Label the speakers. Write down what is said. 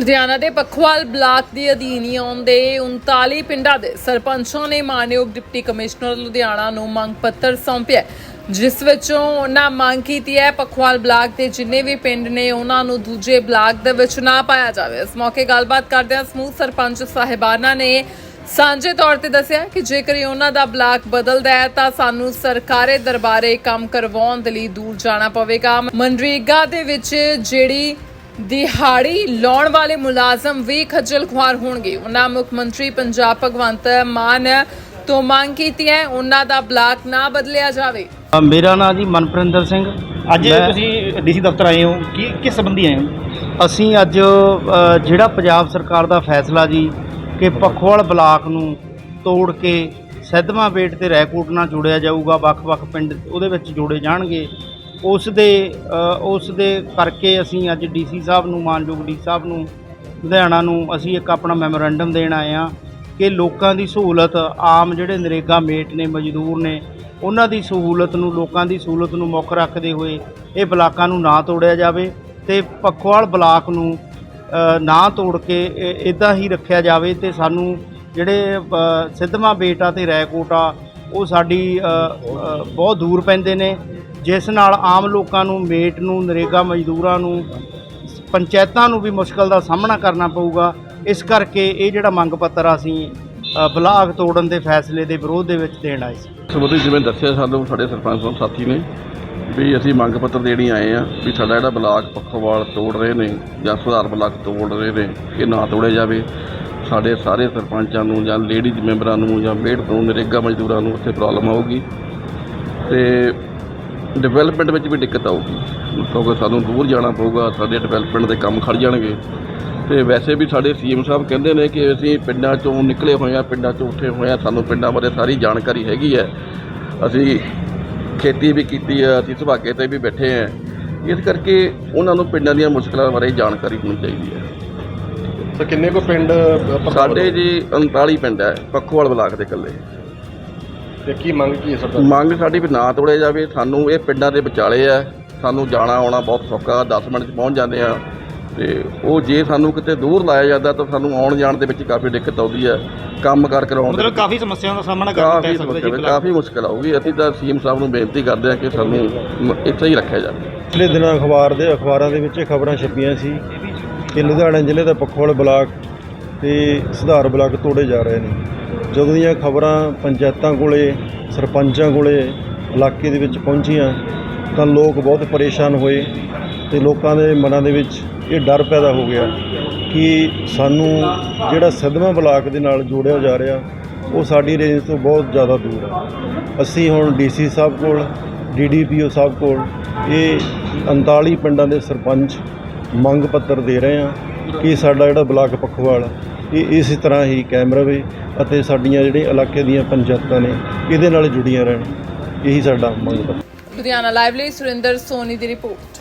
Speaker 1: ਲੁਧਿਆਣਾ ਦੇ ਪਖਵਾਲ ਬਲਾਕ ਦੇ ਅਧੀਨ ਹੀ ਆਉਂਦੇ 39 ਪਿੰਡਾਂ ਦੇ ਸਰਪੰਚਾਂ ਨੇ ਮਾਨਯੋਗ ਡਿਪਟੀ ਕਮਿਸ਼ਨਰ ਲੁਧਿਆਣਾ ਨੂੰ ਮੰਗ ਪੱਤਰ ਸੌਂਪਿਆ ਜਿਸ ਵਿੱਚੋਂ ਉਹਨਾਂ ਮੰਗ ਕੀਤੀ ਹੈ ਪਖਵਾਲ ਬਲਾਕ ਦੇ ਜਿੰਨੇ ਵੀ ਪਿੰਡ ਨੇ ਉਹਨਾਂ ਨੂੰ ਦੂਜੇ ਬਲਾਕ ਦੇ ਵਿੱਚ ਨਾ ਪਾਇਆ ਜਾਵੇ। ਇਸ ਮੌਕੇ ਗੱਲਬਾਤ ਕਰਦਿਆਂ ਸਮੂਹ ਸਰਪੰਚ ਸਾਹਿਬਾਨਾਂ ਨੇ ਸਾਂਝੇ ਤੌਰ ਤੇ ਦੱਸਿਆ ਕਿ ਜੇਕਰ ਉਹਨਾਂ ਦਾ ਬਲਾਕ ਬਦਲਦਾ ਹੈ ਤਾਂ ਸਾਨੂੰ ਸਰਕਾਰੇ ਦਰਬਾਰੇ ਕੰਮ ਕਰਵਾਉਣ ਦੇ ਲਈ ਦੂਰ ਜਾਣਾ ਪਵੇਗਾ। ਮਨਰੇਗਾ ਦੇ ਵਿੱਚ ਜਿਹੜੀ ਦਿਹਾੜੀ ਲਾਉਣ ਵਾਲੇ ਮੁਲਾਜ਼ਮ ਵੀ ਖੱਜਲ ਖੁਆਰ ਹੋਣਗੇ। ਉਹਨਾਂ ਮੁੱਖ ਮੰਤਰੀ ਪੰਜਾਬ ਭਗਵੰਤ ਮਾਨ ਤੋਂ ਮੰਗ ਕੀਤੀ ਹੈ ਉਹਨਾਂ ਦਾ ਬਲਾਕ ਨਾ ਬਦਲਿਆ ਜਾਵੇ।
Speaker 2: ਮੇਰਾ ਨਾਮ ਜੀ ਮਨਪ੍ਰਿੰਦਰ ਸਿੰਘ।
Speaker 3: ਅੱਜ
Speaker 2: ਮੈਂ-
Speaker 3: ਤੁਸੀਂ ਡੀਸੀ ਦਫ਼ਤਰ ਆਏ ਹੋ। ਕੀ ਕਿਸ ਸੰਬੰਧੀ ਆਏ ਹੋ?
Speaker 2: ਅਸੀਂ ਅੱਜ ਅ, ਜਿਹੜਾ ਪੰਜਾਬ ਸਰਕਾਰ ਦਾ ਫੈਸਲਾ ਜੀ ਕਿ ਪਖਵਾਲ ਬਲਾਕ ਨੂੰ ਤੋੜ ਕੇ ਸੈਦਮਾ ਬੇਟ ਤੇ ਰੈਕੋਟ ਨਾਲ ਜੋੜਿਆ ਜਾਊਗਾ ਵੱਖ-ਵੱਖ ਪਿੰਡ ਉਹਦੇ ਵਿੱਚ ਜੋੜੇ ਜਾਣਗੇ। ਉਸ ਦੇ ਉਸ ਦੇ ਕਰਕੇ ਅਸੀਂ ਅੱਜ ਡੀਸੀ ਸਾਹਿਬ ਨੂੰ ਮਾਨਯੋਗ ਡੀ ਸਾਹਿਬ ਨੂੰ ਲੁਧਿਆਣਾ ਨੂੰ ਅਸੀਂ ਇੱਕ ਆਪਣਾ ਮੈਮੋਰੈਂਡਮ ਦੇਣ ਆਏ ਆ ਕਿ ਲੋਕਾਂ ਦੀ ਸਹੂਲਤ ਆਮ ਜਿਹੜੇ ਨਰੇਗਾ ਮੇਟ ਨੇ ਮਜ਼ਦੂਰ ਨੇ ਉਹਨਾਂ ਦੀ ਸਹੂਲਤ ਨੂੰ ਲੋਕਾਂ ਦੀ ਸਹੂਲਤ ਨੂੰ ਮੁੱਖ ਰੱਖਦੇ ਹੋਏ ਇਹ ਬਲਾਕਾਂ ਨੂੰ ਨਾ ਤੋੜਿਆ ਜਾਵੇ ਤੇ ਪਖਵਾਲ ਬਲਾਕ ਨੂੰ ਨਾ ਤੋੜ ਕੇ ਇਦਾਂ ਹੀ ਰੱਖਿਆ ਜਾਵੇ ਤੇ ਸਾਨੂੰ ਜਿਹੜੇ ਅ, ਸਿੱਧਵਾਂ ਬੇਟਾ ਤੇ ਰੈਕੋਟਾ ਉਹ ਸਾਡੀ ਬਹੁਤ ਦੂਰ ਪੈਂਦੇ ਨੇ ਜਿਸ ਨਾਲ ਆਮ ਲੋਕਾਂ ਨੂੰ, ਮੇਟ ਨੂੰ, ਨਰੇਗਾ ਮਜ਼ਦੂਰਾਂ ਨੂੰ, ਪੰਚਾਇਤਾਂ ਨੂੰ ਵੀ ਮੁਸ਼ਕਲ ਦਾ ਸਾਹਮਣਾ ਕਰਨਾ ਪਊਗਾ। ਇਸ ਕਰਕੇ ਇਹ ਜਿਹੜਾ ਮੰਗ ਪੱਤਰ ਅਸੀਂ ਬਲਾਕ ਤੋੜਨ ਦੇ ਫੈਸਲੇ ਦੇ ਵਿਰੋਧ ਦੇ ਵਿੱਚ ਦੇਣ ਆਏ ਸੀ।
Speaker 4: ਸੰਬੰਧੀ ਜਿਵੇਂ ਦੱਸਿਆ ਸਾਨੂੰ, ਸਾਡੇ ਸਰਪੰਚ ਸਾਹਿਬ, ਸਾਥੀ ਨੇ, ਵੀ ਅਸੀਂ ਮੰਗ ਪੱਤਰ ਦੇਣੀ ਆਏ ਆ ਵੀ ਸਾਡਾ ਜਿਹੜਾ ਬਲਾਕ ਪੱਖੋਵਾਲ ਤੋੜ ਰਹੇ ਨੇ ਜਾਂ ਸੁਧਾਰ ਬਲਾਕ ਤੋੜ ਰਹੇ ਨੇ, ਇਹ ਨਾ ਤੋੜਿਆ ਜਾਵੇ। ਸਾਡੇ ਸਾਰੇ ਸਰਪੰਚਾਂ ਨੂੰ ਜਾਂ ਲੇਡੀਜ਼ ਮੈਂਬਰਾਂ ਨੂੰ ਜਾਂ ਮੇਡ ਨੂੰ, ਨਰੇਗਾ ਮਜ਼ਦੂਰਾਂ ਨੂੰ ਉੱਥੇ ਪ੍ਰੋਬਲਮ ਆਊਗੀ। ਤੇ ਡਿਵੈਲਪਮੈਂਟ ਵਿੱਚ ਵੀ ਦਿੱਕਤ ਆਊਗੀ। ਕਿਉਂਕਿ ਸਾਨੂੰ ਦੂਰ ਜਾਣਾ ਪਊਗਾ ਸਾਡੇ ਡਿਵੈਲਪਮੈਂਟ ਦੇ ਕੰਮ ਖੜ ਜਾਣਗੇ। ਤੇ ਵੈਸੇ ਵੀ ਸਾਡੇ ਸੀਐਮ ਸਾਹਿਬ ਕਹਿੰਦੇ ਨੇ ਕਿ ਅਸੀਂ ਪਿੰਡਾਂ ਚੋਂ ਨਿਕਲੇ ਹੋਏ ਆ ਪਿੰਡਾਂ ਚੋਂ ਉੱਠੇ ਹੋਏ ਆ ਸਾਨੂੰ ਪਿੰਡਾਂ ਬਾਰੇ ਸਾਰੀ ਜਾਣਕਾਰੀ ਹੈਗੀ ਹੈ। ਅਸੀਂ ਖੇਤੀ ਵੀ ਕੀਤੀ ਆ ਅਸੀਂ ਸੁਭਾਗੇ ਤੇ ਵੀ ਬੈਠੇ ਆ ਇਸ ਕਰਕੇ ਉਹਨਾਂ ਨੂੰ ਪਿੰਡਾਂ ਦੀਆਂ ਮੁਸ਼ਕਲਾਂ ਬਾਰੇ ਜਾਣਕਾਰੀ ਹੋਣੀ ਚਾਹੀਦੀ ਹੈ।
Speaker 5: ਤਾਂ ਕਿੰਨੇ ਕੋ ਪਿੰਡ
Speaker 4: ਸਾਡੇ ਜੀ 39 ਪਿੰਡ ਹੈ ਪੱਖੋਵਾਲ ਬਲਾਕ ਦੇ ਇਕੱਲੇ।
Speaker 5: ਤੇ ਕੀ ਮੰਗ ਕੀ ਹੈ ਸਰਕਾਰ
Speaker 4: ਮੰਗ ਸਾਡੀ ਵੀ ਨਾ ਤੋੜਿਆ ਜਾਵੇ। ਸਾਨੂੰ ਇਹ ਪਿੰਡਾਂ ਦੇ ਵਿਚਾਲੇ ਆ। ਸਾਨੂੰ ਜਾਣਾ ਆਉਣਾ ਬਹੁਤ ਸੌਖਾ। 10 ਮਿੰਟ 'ਚ ਪਹੁੰਚ ਜਾਂਦੇ ਆ। ਤੇ ਉਹ ਜੇ ਸਾਨੂੰ ਕਿਤੇ ਦੂਰ ਲਾਇਆ ਜਾਂਦਾ ਤਾਂ ਸਾਨੂੰ ਆਉਣ ਜਾਣ ਦੇ ਵਿੱਚ ਕਾਫੀ ਦਿੱਕਤ ਆਉਂਦੀ ਹੈ ਕੰਮ ਕਰ ਕਰਾਉਣ ਦੇ
Speaker 3: ਮਤਲਬ ਕਾਫੀ ਸਮੱਸਿਆਵਾਂ ਦਾ ਸਾਹਮਣਾ ਕਰਨਾ ਪੈ
Speaker 4: ਕਾਫੀ
Speaker 3: ਸਕਦਾ ਜੀ
Speaker 4: ਮੁਸ਼ਕਲ ਕਾਫੀ ਮੁਸ਼ਕਲ ਆਊਗੀ। ਅਸੀਂ ਤਾਂ ਸੀਐਮ ਸਾਹਿਬ ਨੂੰ ਬੇਨਤੀ ਕਰਦੇ ਹਾਂ ਕਿ ਸਾਨੂੰ ਮ- ਇੱਥੇ ਹੀ ਰੱਖਿਆ ਜਾਵੇ।
Speaker 6: ਪਿਛਲੇ ਦਿਨਾਂ ਅਖਬਾਰ ਦੇ ਅਖਬਾਰਾਂ ਦੇ ਵਿੱਚ ਇਹ ਖਬਰਾਂ ਛਪੀਆਂ ਸੀ ਕਿ ਲੁਧਿਆਣਾ ਜ਼ਿਲ੍ਹੇ ਦਾ ਪਖੋਲ ਬਲਾਕ ਤੇ ਸੁਧਾਰ ਬਲਾਕ ਤੋੜੇ ਜਾ ਰਹੇ ਨੇ। ਜਦੋਂ ਦੀਆਂ ਖਬਰਾਂ ਪੰਚਾਇਤਾਂ ਕੋਲੇ, ਸਰਪੰਚਾਂ ਕੋਲੇ, ਇਲਾਕੇ ਦੇ ਵਿੱਚ ਪਹੁੰਚੀਆਂ, ਤਾਂ ਲੋਕ ਬਹੁਤ ਪਰੇਸ਼ਾਨ ਹੋਏ ਤੇ ਲੋਕਾਂ ਦੇ ਮਨਾਂ ਦੇ ਵਿੱਚ ਇਹ ਡਰ ਪੈਦਾ ਹੋ ਗਿਆ ਕਿ ਸਾਨੂੰ ਜਿਹੜਾ ਸਦਮਾ ਬਲਾਕ ਦੇ ਨਾਲ ਜੋੜਿਆ ਜਾ ਰਿਹਾ, ਉਹ ਸਾਡੀ ਰੇਂਜ ਤੋਂ ਬਹੁਤ ਜ਼ਿਆਦਾ ਦੂਰ ਹੈ। ਅਸੀਂ ਹੁਣ ਡੀਸੀ ਸਾਹਿਬ ਕੋਲ, ਡੀਡੀਪੀਓ ਸਾਹਿਬ ਕੋਲ, ਇਹ 39 ਪਿੰਡਾਂ ਦੇ ਸਰਪੰਚ ਮੰਗ ਪੱਤਰ ਦੇ ਰਹੇ ਹਾਂ ਕਿ ਸਾਡਾ ਜਿਹੜਾ ਬਲਾਕ ਪਖਵਾਲ ਇਹ ਇਸੇ ਤਰ੍ਹਾਂ ਹੀ ਕੈਮਰਾ ਰਵੇ ਅਤੇ ਸਾਡੀਆਂ ਜਿਹੜੇ ਇਲਾਕੇ ਦੀਆਂ ਪੰਚਾਇਤਾਂ ਨੇ, ਇਹਦੇ ਨਾਲ ਜੁੜੀਆਂ ਰਹਿਣ। ਇਹੀ ਸਾਡਾ ਮੰਗ ਪੱਤਰ।
Speaker 1: ਲੁਧਿਆਣਾ ਲਾਈਵ ਲਈ ਸੁਰਿੰਦਰ ਸੋਨੀ ਦੀ ਰਿਪੋਰਟ।